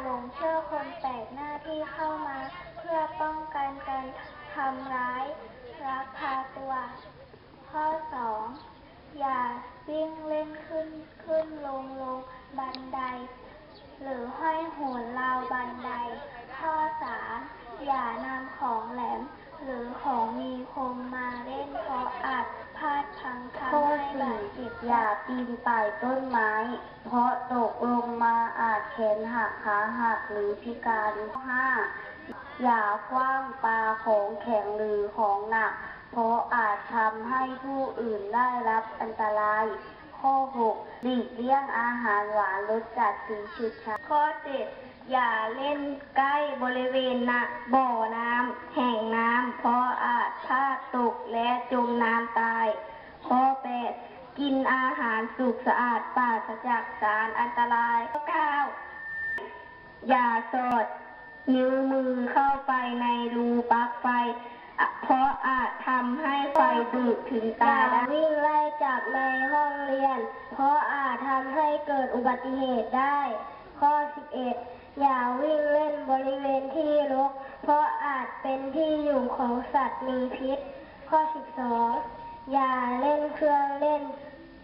หลงเชื่อคนแปลกหน้าที่เข้ามาเพื่อป้องกันการทำร้ายรักพาตัว ข้อ 2. ออย่าวิ่งเล่นขึ้นขึ้นลงลงบันได หรือห้อยโหนราวบันได ข้อ 3. อย่านำของแหลม หรือของมีคมมาเล่นเพราะอาจพลาดพังทำให้บาดเอย่าปีนป่ายต้นไม้ เพราะตกลง แขนหักขาหักหรือพิการข้อห้าอย่าคว้างปลาของแข็งหรือของหนัก เพราะอาจทำให้ผู้อื่นได้รับอันตราย ข้อหกหลีกเลี่ยงอาหารหวานรสจัดสีฉุดฉาข้อเจ็ดอย่าเล่นใกล้บริเวณนะบ่อน้ำแห่งน้ำเพราะอาจพลาดตกและจมน้ำตาย กินอาหารสุกสะอาดปราศจากสารอันตรายข้อเก้าอย่าสอดนิ้วมือเข้าไปในรูปลั๊กไฟ เพราะอาจทำให้ไฟดูดถึงตาได้วิ่งไล่จับในห้องเรียน เพราะอาจทำให้เกิดอุบัติเหตุได้ ข้อ 11 อย่าวิ่งเล่นบริเวณที่รก เพราะอาจเป็นที่อยู่ของสัตว์มีพิษ ข้อ 12 อย่าเล่นเครื่องเล่น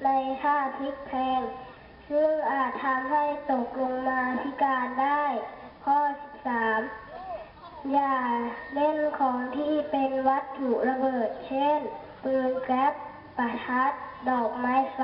ในท่าพลิกแพลงซึ่งอาจทำให้ตกลงมาพิการได้ ข้อ 13 อย่าเล่นของที่เป็นวัตถุระเบิด เช่น ปืนแก๊ปประทัด ดอกไม้ไฟ